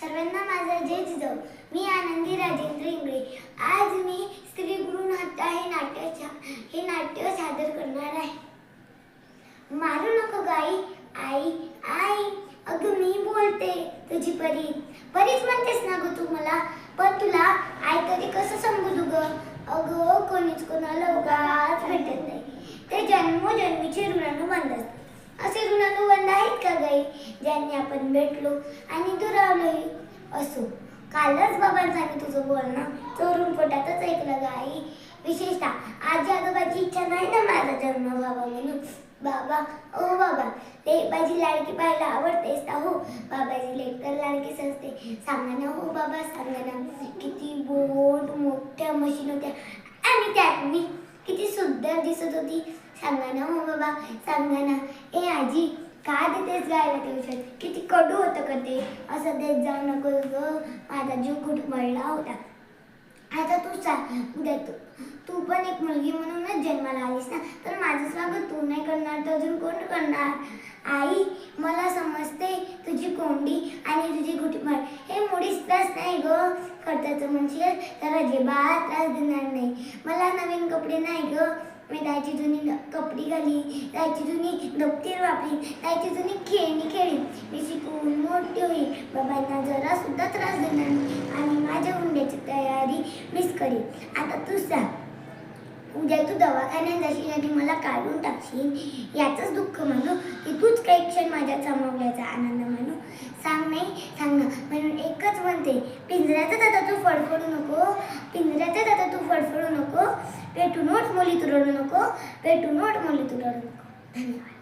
सर्वांना माझा जय जिजाऊ. मी आनंदी राजेंद्र इंगळे. आज मी स्त्री गुरु नाट्य हे नाट्य हे नाट्य सादर करणार आहे. मारू नको गाई. आई आई अगं मी बोलते तुझी परी. परीच म्हणतेस ना गं तू मला. पण तुला आई तरी कसं समजू ग? अगं कोणीच कोणाला उगाच भेटत नाही. ते जन्मोजन्मीचे ऋणानुबंध आहेत ज्यांनी आपण भेटलो आणि दुरावलोही असो. कालच बाबांचा मी तुझं बोलणं चोरून पोटातच ऐकलं गाई विशेषतः आजी आजोबाची इच्छा नाही ना माझा जन्म व्हावा म्हणून. बाबा ओ बाबा ते माझी लाडकी पाहायला आवडतेस का हो? बाबाची लेकर लाडकीच असते सांगा ना हो बाबा सांगा ना किती बोट मोठ्या मशीन होत्या. आणि त्यात मी किती सुंदर दिसत होती. सांगा ना हो बाबा सांगा ना ए आजी का देतेस गायला ते किती कडू होतं का ते? असं देत जाऊ नको ग. माझा जीव घुटमळला होता. आता तू चाल उद्या तू तू पण एक मुलगी म्हणूनच जन्माला आलीस ना? तर माझं स्वागत तू नाही करणार तर अजून कोण करणार? आई मला समजते तुझी कोंडी आणि तुझी घुटमळ हे मुळीच त्रास नाही ग. खर्चाचं म्हणशील तर अजिबात त्रास देणार नाही. मला नवीन कपडे नाही ग. मी त्याची जुनी कपडी घाली त्याची जुनी दप्तीर वापरी त्याची जुनी खेळणी खेळली मी शिकून मोठी होईल बाबांना जरा सुद्धा त्रास देणार नाही. आणि माझ्या हुंड्याची तयारी मीच करीन. आता तू सांग उद्या तू दवाखान्यात जाशील आणि मला काढून टाकशील? याचंच दुःख मानू की तूच काही क्षण माझ्या चमवल्याचा आनंद मानू सांग नाही? सांग ना. म्हणून एकच म्हणते पिंजऱ्याचा आता तू फडफडू नको. फडफडू नको पेटू नोट मुली तू रडू